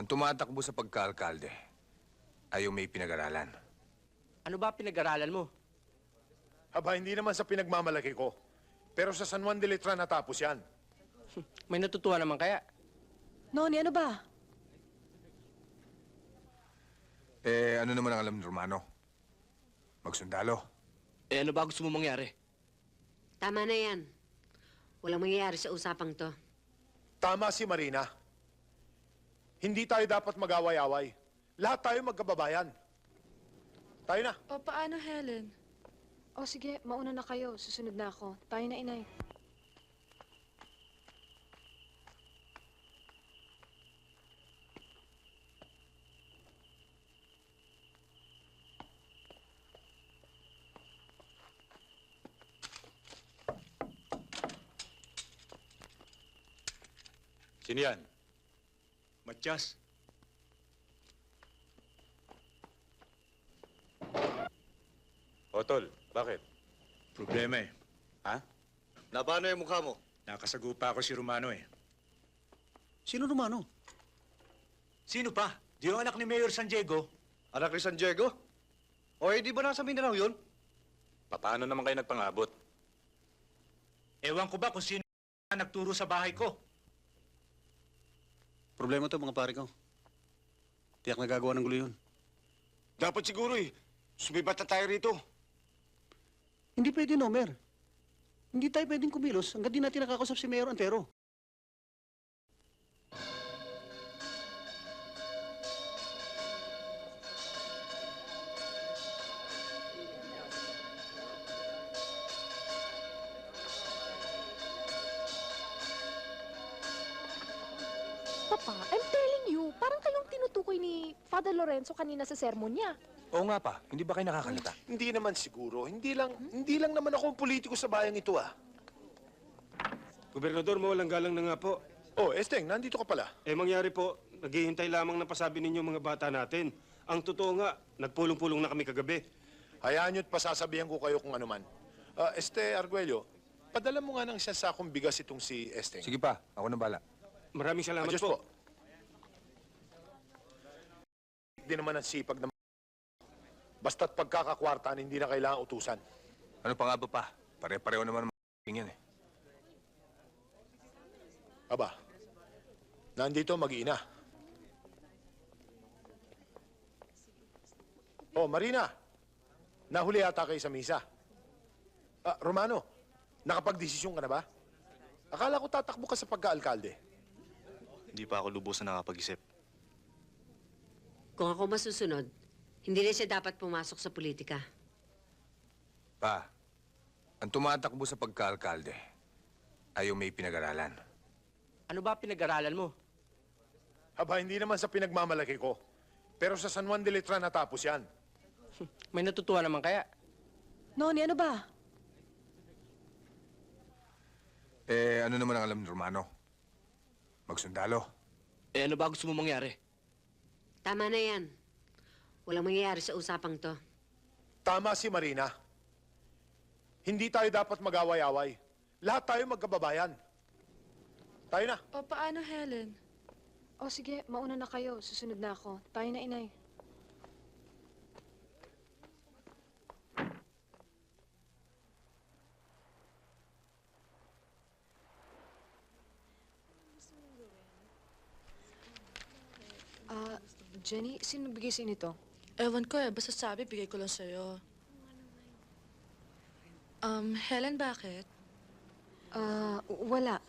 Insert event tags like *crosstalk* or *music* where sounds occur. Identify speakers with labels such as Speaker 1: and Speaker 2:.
Speaker 1: Ang tumatakbo sa pagkaalkalde ay yung may pinag-aralan.
Speaker 2: Ano ba pinag-aralan mo?
Speaker 3: Aba, hindi naman sa pinagmamalaki ko. Pero sa San Juan de Letra natapos yan.
Speaker 2: May natutuwa naman kaya?
Speaker 4: Noni, ano ba?
Speaker 1: Eh, ano naman ang alam ni Romano? Magsundalo.
Speaker 2: Eh ano ba gusto mo mangyari?
Speaker 5: Tama na yan. Walang mangyayari sa usapang to.
Speaker 3: Tama si Marina. Hindi tayo dapat mag-away-away. Lahat tayo magkababayan. Tayo na.
Speaker 6: O paano, Helen?
Speaker 4: O sige, mauna na kayo. Susunod na ako. Tayo na, inay.
Speaker 7: Sino yan? Matyas. O, Tol, bakit?
Speaker 8: Problema eh.
Speaker 7: Ha? Na paano yung mukha mo?
Speaker 8: Nakasagupa ako si Romano eh.
Speaker 9: Sino Romano?
Speaker 8: Sino pa? Di yung anak ni Mayor San Diego?
Speaker 7: Anak ni San Diego? O, eh, di ba nasa Mindanao yun? Paano naman kayo nagpangabot?
Speaker 8: Ewan ko ba kung sino ang nagturo sa bahay ko?
Speaker 9: Problema to mga pare ko. Tiyak nagagawa ng gulo yun.
Speaker 10: Dapat siguro eh. Sumibat na tayo rito.
Speaker 9: Hindi pwede, Nomer. Hindi tayo pwedeng kumilos hanggang di natin nakakausap si Mayor Antero.
Speaker 6: Papa, I'm telling you, parang kayong tinutukoy ni Father Lorenzo kanina sa sermon niya.
Speaker 1: Oo nga pa, hindi ba kayo nakakalita?
Speaker 3: Hindi naman siguro. Hindi lang, hindi lang naman ako ang politiko sa bayang ito ah.
Speaker 11: Gobernador, mawalang galang na nga po.
Speaker 3: Oh, Esteng, nandito ka pala.
Speaker 11: Eh mangyari po, naghihintay lamang na pasabi ninyo mga bata natin. Ang totoo nga, nagpulong-pulong na kami kagabi.
Speaker 3: Hayaan nyo't pasasabihan ko kayo kung ano man. Ah, este Arguello, padala mo nga ng isang sakong bigas itong si Esteng.
Speaker 1: Sige pa, ako na bala.
Speaker 11: Maraming salamat
Speaker 3: Adios
Speaker 11: po.
Speaker 3: po. Hindi naman ang sipag na Basta't pagkakakwartaan, hindi na kailangan utusan.
Speaker 1: Ano pa nga ba pa? Pare-pareho naman ang mga yan eh.
Speaker 3: Aba, nandito mag-iina. Oh, Marina, nahuli yata kayo sa misa. Ah, Romano, nakapag-desisyon ka na ba? Akala ko tatakbo ka sa pagka-alkalde.
Speaker 7: Hindi pa ako lubusan nakapag-isip.
Speaker 5: Kung ako masusunod, hindi na siya dapat pumasok sa politika.
Speaker 1: Pa, ang tumatakbo sa pagkaalkalde ay yung may pinag-aralan.
Speaker 2: Ano ba pinag-aralan mo?
Speaker 3: Aba, hindi naman sa pinagmamalaki ko. Pero sa San Juan de Letra natapos yan. *laughs*
Speaker 2: May natutuwa naman kaya?
Speaker 4: Noni, ano ba?
Speaker 1: Eh, ano naman ang alam ni Romano? Magsundalo.
Speaker 2: Eh ano ba gusto mo mangyari?
Speaker 5: Tama na yan. Walang mangyayari sa usapang to.
Speaker 3: Tama si Marina. Hindi tayo dapat mag-away-away. Lahat tayo magkababayan. Tayo na.
Speaker 6: O paano, Helen?
Speaker 4: O sige, mauna na kayo. Susunod na ako. Tayo na, inay. Ah, Jenny, sino bigay sa nito?
Speaker 6: Ewan ko eh, basta sabi, bigay ko lang sa'yo. Um, Helen, bakit?
Speaker 4: Ah, wala.